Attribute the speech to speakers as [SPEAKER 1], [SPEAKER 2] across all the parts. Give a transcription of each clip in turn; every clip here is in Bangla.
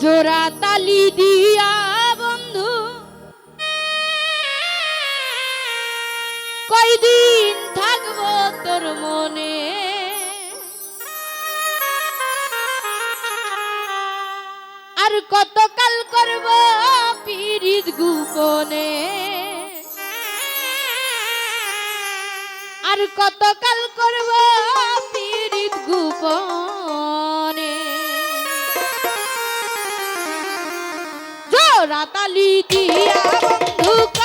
[SPEAKER 1] জোড়া তালি দিয়া, বন্ধু। কয়দিন থাকব তোর মনে? আর কতকাল করব পীড়িত গুপনে? আর কতকাল করব পীড়িত গুপন? রাতালি কি বন্ধু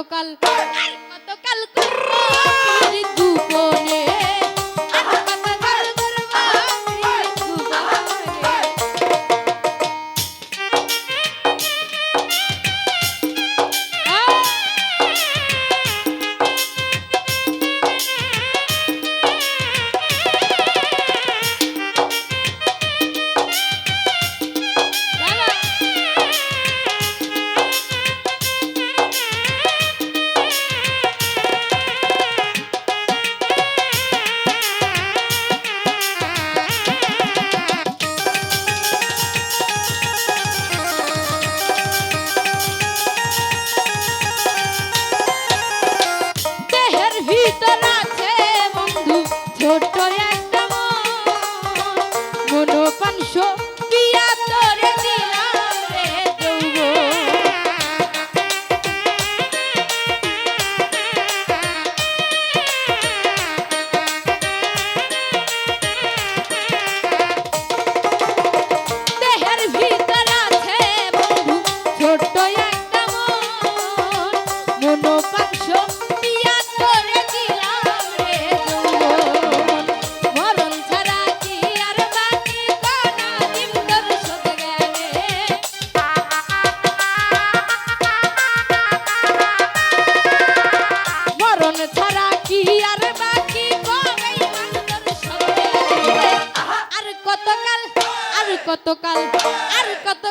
[SPEAKER 1] গতকাল কত কাল আর কত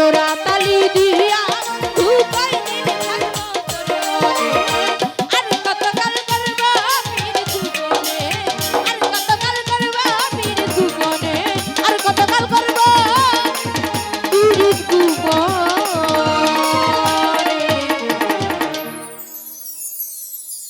[SPEAKER 1] জোড়া তালি দিয়ে